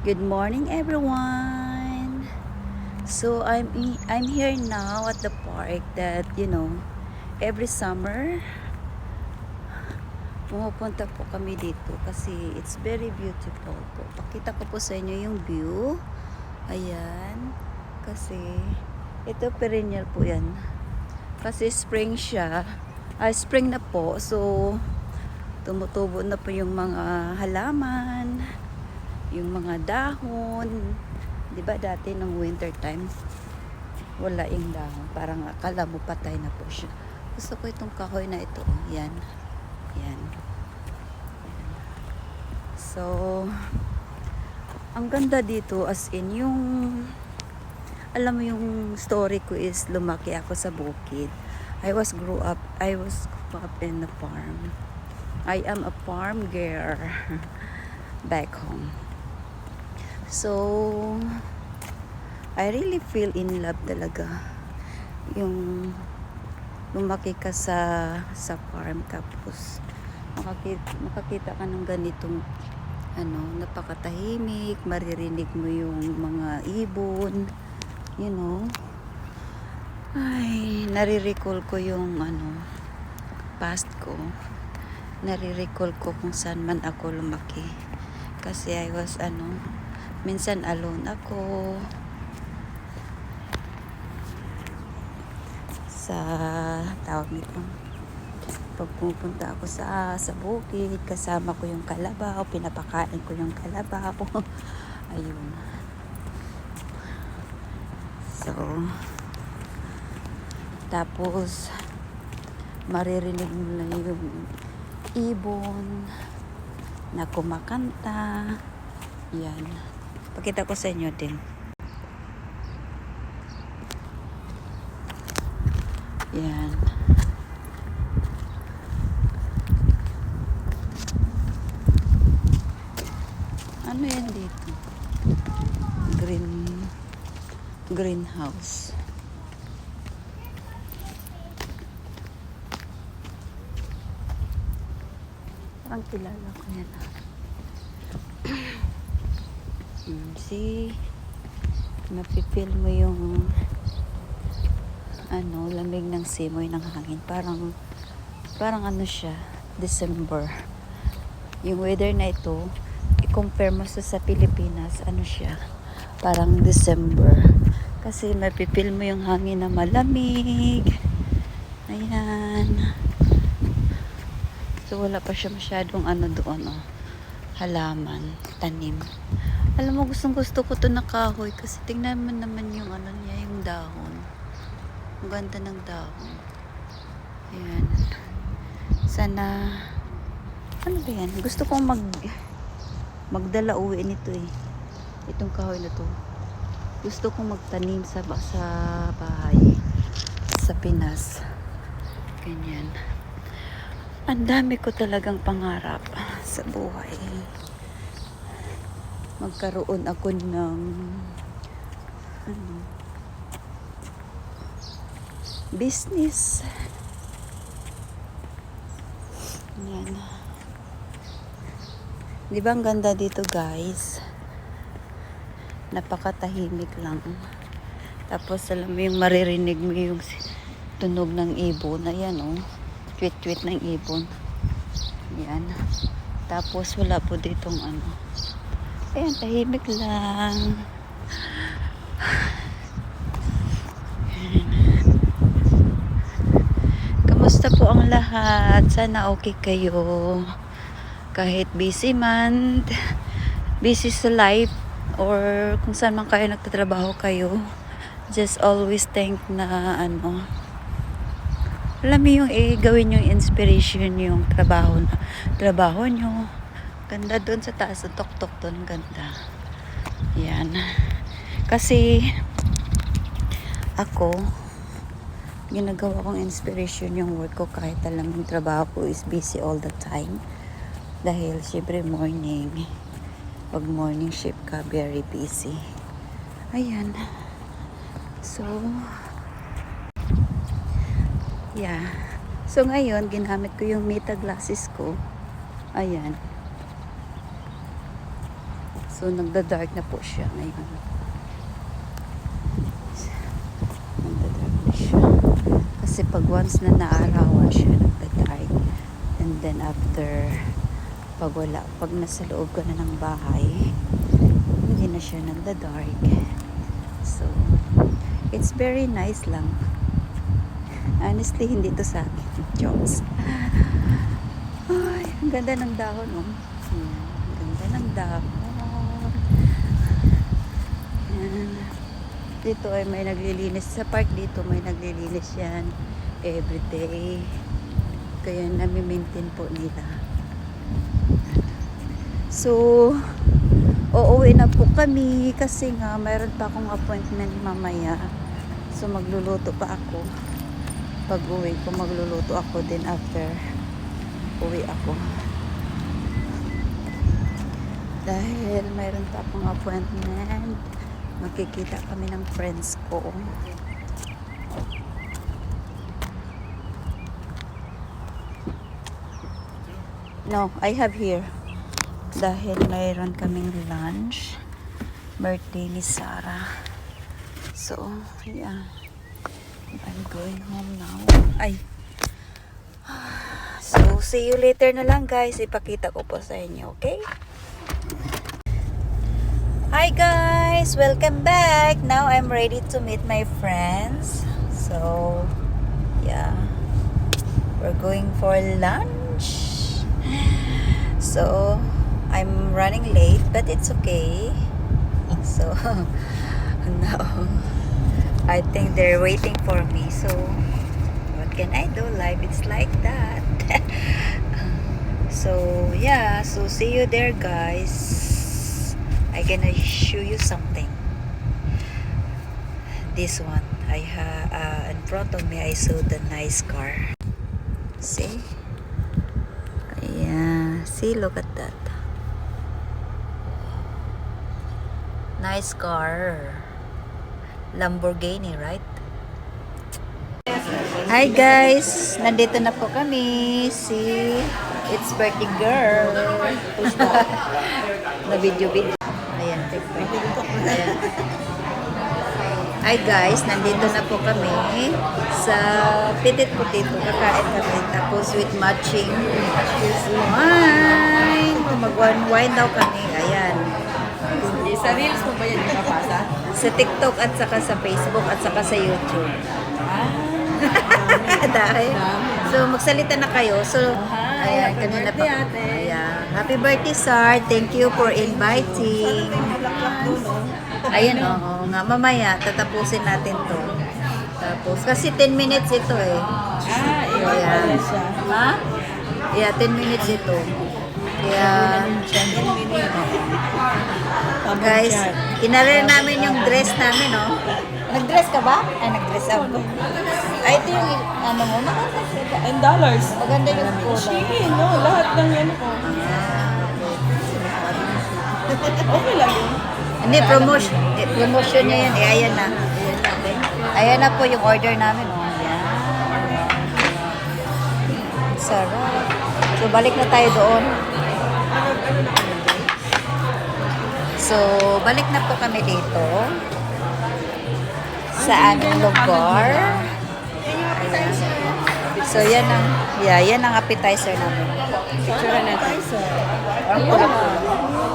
Good morning, everyone. So I'm i- I'm here now at the park that you know every summer pumupunta po kami dito kasi it's very beautiful po. Pakita ko po sa inyo yung view. Ayan. Kasi ito perennial po yan. Kasi spring siya. Ay, spring na po. So tumutubo na po yung mga halaman yung mga dahon. 'Di ba dati ng winter time wala yung dahon. Parang akala mo patay na po siya. Gusto ko itong kahoy na ito. Yan. Yan. Yan. So, ang ganda dito as in yung alam mo yung story ko is lumaki ako sa bukid. I was grew up, I was grew up in the farm. I am a farm girl back home. So, I really feel in love talaga. Yung lumaki ka sa sa farm tapos makakita, makakita ka ng ganitong ano, napakatahimik, maririnig mo yung mga ibon, you know. Ay, nare-recall ko yung ano, past ko. Nare-recall ko kung saan man ako lumaki. Kasi I was ano, minsan alone ako. Sa tawag nito pag pupunta ako sa sa bukid kasama ko yung kalabaw pinapakain ko yung kalabaw. Ayun. So tapos maririnig mo na yung ibon na kumakanta. Yan Pakita ko sa inyo din. Yan. Ano yan dito? Green greenhouse. Parang kilala ko yan. ah. See, napipil mo yung ano, lamig ng simoy ng hangin. Parang, parang ano siya, December. Yung weather na ito, i-compare mo sa, sa Pilipinas, ano siya, parang December. Kasi mapipil mo yung hangin na malamig. Ayan. So, wala pa siya masyadong ano doon, oh. Halaman, tanim. Alam mo, gustong gusto ko to na kahoy kasi tingnan mo naman yung ano niya, yung dahon. Ang ganda ng dahon. Ayan. Sana, ano ba yan? Gusto kong mag, magdala uwi nito eh. Itong kahoy na to. Gusto kong magtanim sa, sa bahay. Sa Pinas. Ganyan. Ang dami ko talagang pangarap sa buhay magkaroon ako ng ano, business. Yan. Di ba ang ganda dito guys? Napakatahimik lang. Tapos alam mo yung maririnig mo yung tunog ng ibon. Ayan oh. Tweet-tweet ng ibon. Yan. Tapos wala po ditong ano. Ayan, tahimik lang. Kamusta po ang lahat? Sana okay kayo. Kahit busy man, busy sa life, or kung saan man kayo nagtatrabaho kayo, just always think na ano, alam mo yung eh, gawin yung inspiration yung trabaho na trabaho nyo. Ganda doon sa taas, sa tok-tok doon, ganda. Yan. Kasi, ako, ginagawa kong inspiration yung work ko kahit alam yung trabaho ko is busy all the time. Dahil, syempre, morning. Pag morning shift ka, very busy. Ayan. So, yeah. So, ngayon, ginamit ko yung meta glasses ko. Ayan. So, nagda-dark na po siya ngayon. Nagda-dark na siya. Kasi pag once na naarawan siya, nagda-dark. And then after, pag wala, pag nasa loob ka na ng bahay, hindi na siya nagda-dark. So, it's very nice lang. Honestly, hindi to sa akin. Jokes. Ay, ang ganda ng dahon, oh. Yan, ang ganda ng dahon. Dito ay may naglilinis. Sa park dito may naglilinis yan everyday. Kaya nami-maintain po nila. So, uuwi na po kami kasi nga mayroon pa akong appointment mamaya. So, magluluto pa ako. Pag uwi ko, magluluto ako din after uwi ako. Dahil mayroon pa akong appointment, magkikita kami ng friends ko. No, I have here. Dahil mayroon kaming lunch. Birthday ni Sarah. So, yeah. I'm going home now. Ay. So, see you later na lang guys. Ipakita ko po sa inyo, okay? Hi guys! Welcome back! Now I'm ready to meet my friends. So, yeah. We're going for lunch. So, I'm running late, but it's okay. So, now, I think they're waiting for me. So, what can I do? Life it's like that. so, yeah. So, see you there, guys. I gonna show you something. This one, I ha uh, in front of me, I saw the nice car. See? Yeah. See, look at that. Nice car. Lamborghini, right? Hi guys! Nandito na po kami. Si It's Birthday Girl. na video video. Hi guys, nandito na po kami sa Petit Potato. Kakain kami tapos with matching wine. Mag-wine daw kami. Ayan. Sa Reels mo ba yan nakapasa? Sa TikTok at saka sa Facebook at saka sa YouTube. Ah, Dahil. So, magsalita na kayo. So, ayan, happy kanina birthday, pa. ate. Happy birthday, Sar. Thank you for inviting. Ayan, oo nga. Mamaya, tatapusin natin to. Tapos, kasi 10 minutes ito eh. ah, iyo Ayan. pala siya. Ha? Yeah, 10 minutes ito. Kaya, guys, inarer namin yung dress namin, no? Nag-dress ka ba? Ay, nag-dress ako. Ay, ito yung, ano mo, maganda siya. And dollars. Maganda yung kulay. Sige, no, lahat ng yan ko. Okay lang yun. Hindi, promotion. Eh, promotion niya yan. Eh, ayan na. Ayan na po yung order namin. Oh. Ayan. Sarap. So, balik na tayo doon. So, balik na po kami dito. Sa aming lugar. Ayan. So, yan ang, yeah, yan ang appetizer namin. Picture natin.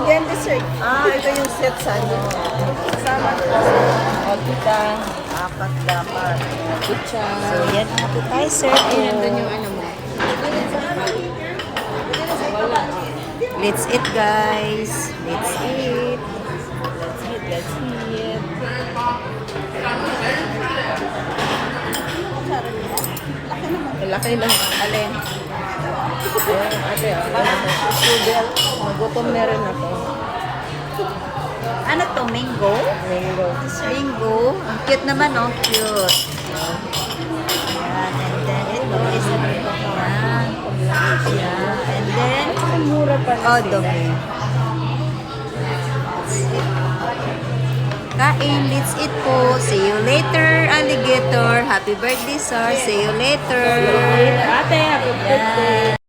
Yan dessert. Ah, ito yung set sa ano. Kasama ko. O, kita. Apat dapat. Kucha. So, yan ang appetizer. Ayan, ko. doon yung ano mo. Let's eat, guys. Let's eat. Let's eat, let's eat. Laki lang. Alin? Ayan, ate, oh. Strudel. Nagutom na rin ako. Ano to? Mango? Mango. Mango. Ang cute naman, oh. Cute. Ayan. And then, ito is ano ito? Ayan. Ayan. And then, Ang mura pa oh, dumi. Kain, let's eat po. See you later, alligator. Happy birthday, sir. See you later. Ate, happy birthday.